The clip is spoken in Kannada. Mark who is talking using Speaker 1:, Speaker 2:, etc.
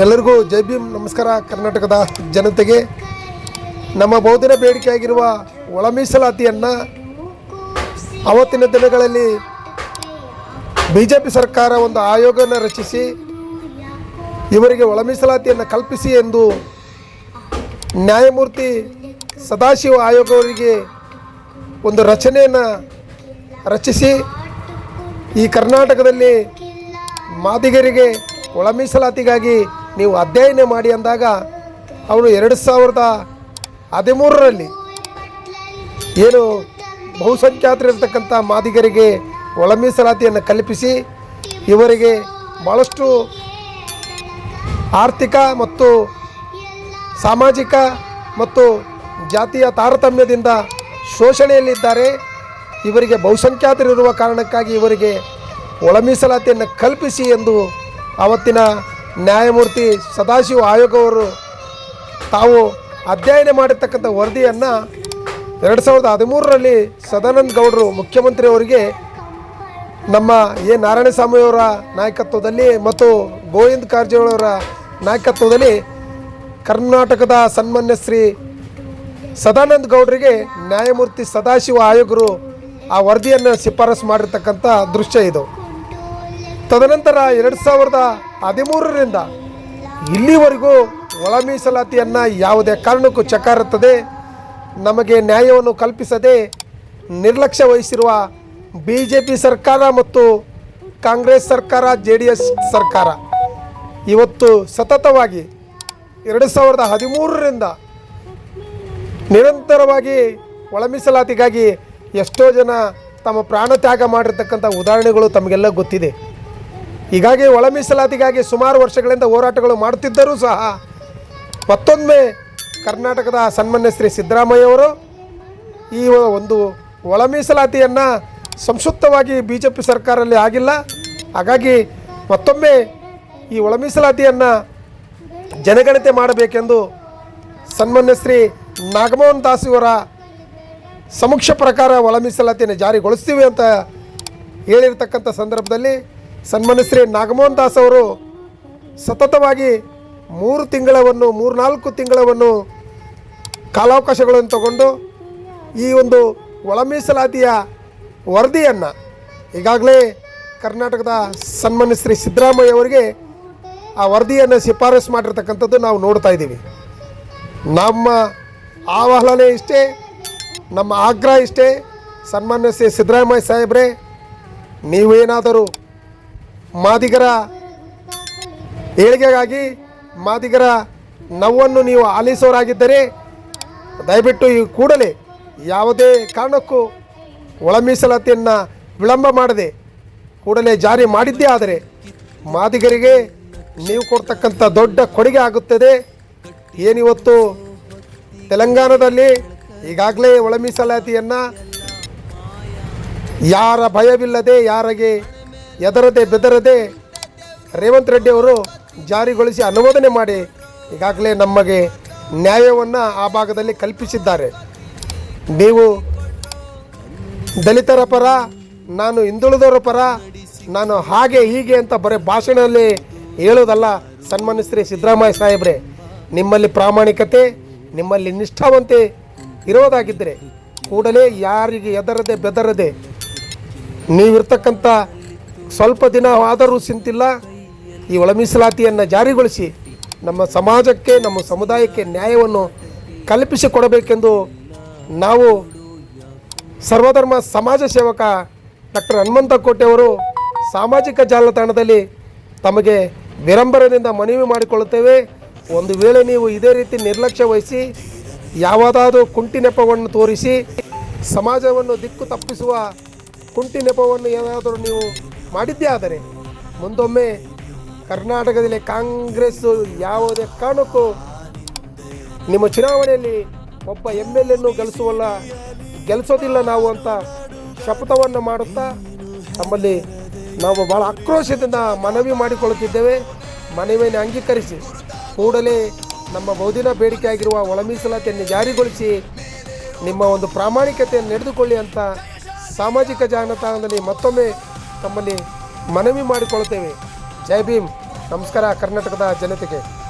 Speaker 1: ಎಲ್ಲರಿಗೂ ಜೈ ಭೀಮ್. ನಮಸ್ಕಾರ. ಕರ್ನಾಟಕದ ಜನತೆಗೆ ನಮ್ಮ ಬಹುದಿನ ಬೇಡಿಕೆಯಾಗಿರುವ ಒಳ ಮೀಸಲಾತಿಯನ್ನು ಅವತ್ತಿನ ದಿನಗಳಲ್ಲಿ ಬಿ ಜೆ ಪಿ ಸರ್ಕಾರ ಒಂದು ಆಯೋಗವನ್ನು ರಚಿಸಿ ಇವರಿಗೆ ಒಳ ಮೀಸಲಾತಿಯನ್ನು ಕಲ್ಪಿಸಿ ಎಂದು ನ್ಯಾಯಮೂರ್ತಿ ಸದಾಶಿವ ಆಯೋಗ ಅವರಿಗೆ ಒಂದು ರಚನೆಯನ್ನು ರಚಿಸಿ ಈ ಕರ್ನಾಟಕದಲ್ಲಿ ಮಾದಿಗರಿಗೆ ಒಳ ಮೀಸಲಾತಿಗಾಗಿ ನೀವು ಅಧ್ಯಯನ ಮಾಡಿ ಅಂದಾಗ ಅವರು ಎರಡು ಸಾವಿರದ ಹದಿಮೂರರಲ್ಲಿ ಏನು ಬಹುಸಂಖ್ಯಾತರಿರ್ತಕ್ಕಂಥ ಮಾದಿಗರಿಗೆ ಒಳ ಮೀಸಲಾತಿಯನ್ನು ಕಲ್ಪಿಸಿ ಇವರಿಗೆ ಭಾಳಷ್ಟು ಆರ್ಥಿಕ ಮತ್ತು ಸಾಮಾಜಿಕ ಮತ್ತು ಜಾತಿಯ ತಾರತಮ್ಯದಿಂದ ಶೋಷಣೆಯಲ್ಲಿದ್ದಾರೆ. ಇವರಿಗೆ ಬಹುಸಂಖ್ಯಾತರಿರುವ ಕಾರಣಕ್ಕಾಗಿ ಇವರಿಗೆ ಒಳ ಮೀಸಲಾತಿಯನ್ನು ಕಲ್ಪಿಸಿ ಎಂದು ಅವತ್ತಿನ ನ್ಯಾಯಮೂರ್ತಿ ಸದಾಶಿವ ಆಯೋಗವರು ತಾವು ಅಧ್ಯಯನ ಮಾಡಿರ್ತಕ್ಕಂಥ ವರದಿಯನ್ನು ಎರಡು ಸಾವಿರದ ಹದಿಮೂರರಲ್ಲಿ ಸದಾನಂದ ಗೌಡರು ಮುಖ್ಯಮಂತ್ರಿಯವರಿಗೆ ನಮ್ಮ ಎ ನಾರಾಯಣಸ್ವಾಮಿಯವರ ನಾಯಕತ್ವದಲ್ಲಿ ಮತ್ತು ಗೋವಿಂದ ಕಾರಜೋಳವರ ನಾಯಕತ್ವದಲ್ಲಿ ಕರ್ನಾಟಕದ ಸನ್ಮಾನ್ಯ ಶ್ರೀ ಸದಾನಂದ ಗೌಡರಿಗೆ ನ್ಯಾಯಮೂರ್ತಿ ಸದಾಶಿವ ಆಯೋಗರು ಆ ವರದಿಯನ್ನು ಶಿಫಾರಸು ಮಾಡಿರ್ತಕ್ಕಂಥ ದೃಶ್ಯ ಇದು. ತದನಂತರ ಎರಡು ಸಾವಿರದ ಹದಿಮೂರರಿಂದ ಇಲ್ಲಿವರೆಗೂ ಒಳ ಮೀಸಲಾತಿಯನ್ನು ಯಾವುದೇ ಕಾರಣಕ್ಕೂ ಚಕಾರುತ್ತದೆ. ನಮಗೆ ನ್ಯಾಯವನ್ನು ಕಲ್ಪಿಸದೆ ನಿರ್ಲಕ್ಷ್ಯ ವಹಿಸಿರುವ ಬಿ ಜೆ ಪಿ ಸರ್ಕಾರ ಮತ್ತು ಕಾಂಗ್ರೆಸ್ ಸರ್ಕಾರ ಜೆ ಡಿ ಎಸ್ ಸರ್ಕಾರ ಇವತ್ತು ಸತತವಾಗಿ ಎರಡು ಸಾವಿರದ ಹದಿಮೂರರಿಂದ ನಿರಂತರವಾಗಿ ಒಳ ಮೀಸಲಾತಿಗಾಗಿ ಎಷ್ಟೋ ಜನ ತಮ್ಮ ಪ್ರಾಣ ತ್ಯಾಗ ಮಾಡಿರ್ತಕ್ಕಂಥ ಉದಾಹರಣೆಗಳು ತಮಗೆಲ್ಲ ಗೊತ್ತಿದೆ. ಹೀಗಾಗಿ ಒಳ ಮೀಸಲಾತಿಗಾಗಿ ಸುಮಾರು ವರ್ಷಗಳಿಂದ ಹೋರಾಟಗಳು ಮಾಡುತ್ತಿದ್ದರೂ ಸಹ ಮತ್ತೊಮ್ಮೆ ಕರ್ನಾಟಕದ ಸನ್ಮಾನ್ಯ ಶ್ರೀ ಸಿದ್ದರಾಮಯ್ಯವರು ಈ ಒಂದು ಒಳ ಮೀಸಲಾತಿಯನ್ನು ಸಂಕ್ಷಿಪ್ತವಾಗಿ ಬಿ ಜೆ ಪಿ ಸರ್ಕಾರದಲ್ಲಿ ಆಗಿಲ್ಲ. ಹಾಗಾಗಿ ಮತ್ತೊಮ್ಮೆ ಈ ಒಳ ಮೀಸಲಾತಿಯನ್ನು ಜನಗಣತಿ ಮಾಡಬೇಕೆಂದು ಸನ್ಮಾನ್ಯ ಶ್ರೀ ನಾಗಮೋಹನ್ ದಾಸ್ ಇವರ ಸಮಕ್ಷ ಪ್ರಕಾರ ಒಳ ಮೀಸಲಾತಿಯನ್ನು ಜಾರಿಗೊಳಿಸ್ತೀವಿ ಅಂತ ಹೇಳಿರ್ತಕ್ಕಂಥ ಸಂದರ್ಭದಲ್ಲಿ ಸನ್ಮಾನ್ಯ ಶ್ರೀ ನಾಗಮೋಹನ್ ದಾಸ್ ಅವರು ಸತತವಾಗಿ ಮೂರು ತಿಂಗಳವನ್ನು ಮೂರು ನಾಲ್ಕು ತಿಂಗಳವನ್ನು ಕಾಲಾವಕಾಶಗಳನ್ನು ತಗೊಂಡು ಈ ಒಂದು ಒಳ ಮೀಸಲಾತಿಯ ವರದಿಯನ್ನು ಈಗಾಗಲೇ ಕರ್ನಾಟಕದ ಸನ್ಮಾನ್ಯ ಶ್ರೀ ಸಿದ್ದರಾಮಯ್ಯ ಅವರಿಗೆ ಆ ವರದಿಯನ್ನು ಶಿಫಾರಸು ಮಾಡಿರ್ತಕ್ಕಂಥದ್ದು ನಾವು ನೋಡ್ತಾ ಇದ್ದೀವಿ. ನಮ್ಮ ಆಹ್ವಾನ ಇಷ್ಟೇ, ನಮ್ಮ ಆಗ್ರಹ ಇಷ್ಟೇ. ಸನ್ಮಾನ್ಯ ಶ್ರೀ ಸಿದ್ದರಾಮಯ್ಯ ಸಾಹೇಬ್ರೆ, ನೀವೇನಾದರೂ ಮಾದಿಗರ ಏಳಿಗೆಗಾಗಿ ಮಾದಿಗರ ನೋವನ್ನು ನೀವು ಆಲಿಸೋರಾಗಿದ್ದರೆ ದಯವಿಟ್ಟು ಈ ಕೂಡಲೇ ಯಾವುದೇ ಕಾರಣಕ್ಕೂ ಒಳ ಮೀಸಲಾತಿಯನ್ನು ವಿಳಂಬ ಮಾಡದೆ ಕೂಡಲೇ ಜಾರಿ ಮಾಡಿದ್ದೇ ಆದರೆ ಮಾದಿಗರಿಗೆ ನೀವು ಕೊಡ್ತಕ್ಕಂಥ ದೊಡ್ಡ ಕೊಡುಗೆ ಆಗುತ್ತದೆ. ಏನಿವತ್ತು ತೆಲಂಗಾಣದಲ್ಲಿ ಈಗಾಗಲೇ ಒಳ ಮೀಸಲಾತಿಯನ್ನು ಯಾರ ಭಯವಿಲ್ಲದೆ ಯಾರಿಗೆ ಎದರದೆ ಬೆದರದೆ ರೇವಂತ್ ರೆಡ್ಡಿ ಅವರು ಜಾರಿಗೊಳಿಸಿ ಅನುಮೋದನೆ ಮಾಡಿ ಈಗಾಗಲೇ ನಮಗೆ ನ್ಯಾಯವನ್ನು ಆ ಭಾಗದಲ್ಲಿ ಕಲ್ಪಿಸಿದ್ದಾರೆ. ನೀವು ದಲಿತರ ಪರ, ನಾನು ಹಿಂದುಳಿದವರ ಪರ, ನಾನು ಹಾಗೆ ಹೀಗೆ ಅಂತ ಬರೀ ಭಾಷಣದಲ್ಲಿ ಹೇಳೋದಲ್ಲ ಸನ್ಮಾನ್ಯ ಶ್ರೀ ಸಿದ್ದರಾಮಯ್ಯ ಸಾಹೇಬ್ರೆ, ನಿಮ್ಮಲ್ಲಿ ಪ್ರಾಮಾಣಿಕತೆ, ನಿಮ್ಮಲ್ಲಿ ನಿಷ್ಠಾವಂತೆ ಇರೋದಾಗಿದ್ದರೆ ಕೂಡಲೇ ಯಾರಿಗೆ ಎದರದೆ ಬೆದರದೆ ನೀವಿರ್ತಕ್ಕಂಥ ಸ್ವಲ್ಪ ದಿನ ಆದರೂ ಸಿಂತಿಲ್ಲ. ಈ ಒಳ ಮೀಸಲಾತಿಯನ್ನು ಜಾರಿಗೊಳಿಸಿ ನಮ್ಮ ಸಮಾಜಕ್ಕೆ, ನಮ್ಮ ಸಮುದಾಯಕ್ಕೆ ನ್ಯಾಯವನ್ನು ಕಲ್ಪಿಸಿಕೊಡಬೇಕೆಂದು ನಾವು ಸರ್ವಧರ್ಮ ಸಮಾಜ ಸೇವಕ ಡಾಕ್ಟರ್ ಹನುಮಂತ ಕೋಟೆಯವರು ಸಾಮಾಜಿಕ ಜಾಲತಾಣದಲ್ಲಿ ತಮಗೆ ವಿರಂಬರದಿಂದ ಮನವಿ ಮಾಡಿಕೊಳ್ಳುತ್ತೇವೆ. ಒಂದು ವೇಳೆ ನೀವು ಇದೇ ರೀತಿ ನಿರ್ಲಕ್ಷ್ಯ ವಹಿಸಿ, ಯಾವುದಾದರೂ ಕುಂಟಿ ನೆಪವನ್ನು ತೋರಿಸಿ, ಸಮಾಜವನ್ನು ದಿಕ್ಕು ತಪ್ಪಿಸುವ ಕುಂಟಿ ನೆಪವನ್ನು ಏನಾದರೂ ನೀವು ಮಾಡಿದ್ದೇ ಆದರೆ ಮುಂದೊಮ್ಮೆ ಕರ್ನಾಟಕದಲ್ಲಿ ಕಾಂಗ್ರೆಸ್ಸು ಯಾವುದೇ ಕಾರಣಕ್ಕೂ ನಿಮ್ಮ ಚುನಾವಣೆಯಲ್ಲಿ ಒಬ್ಬ ಎಂ ಎಲ್ ಎನ್ನು ಗೆಲ್ಲಿಸುವಲ್ಲ ಗೆಲ್ಲಿಸೋದಿಲ್ಲ ನಾವು ಅಂತ ಶಪಥವನ್ನು ಮಾಡುತ್ತಾ ತಮ್ಮಲ್ಲಿ ನಾವು ಭಾಳ ಆಕ್ರೋಶದಿಂದ ಮನವಿ ಮಾಡಿಕೊಳ್ಳುತ್ತಿದ್ದೇವೆ. ಮನವಿಯನ್ನು ಅಂಗೀಕರಿಸಿ ಕೂಡಲೇ ನಮ್ಮ ಬಹುದಿನ ಬೇಡಿಕೆಯಾಗಿರುವ ಒಳ ಮೀಸಲಾತಿಯನ್ನು ಜಾರಿಗೊಳಿಸಿ ನಿಮ್ಮ ಒಂದು ಪ್ರಾಮಾಣಿಕತೆಯನ್ನು ನಡೆದುಕೊಳ್ಳಿ ಅಂತ ಸಾಮಾಜಿಕ ಜಾಲತಾಣದಲ್ಲಿ ಮತ್ತೊಮ್ಮೆ ತಮ್ಮಲ್ಲಿ ಮನವಿ ಮಾಡಿಕೊಳ್ಳುತ್ತೇವೆ. ಜೈ ಭೀಮ್. ನಮಸ್ಕಾರ ಕರ್ನಾಟಕದ ಜನತೆಗೆ.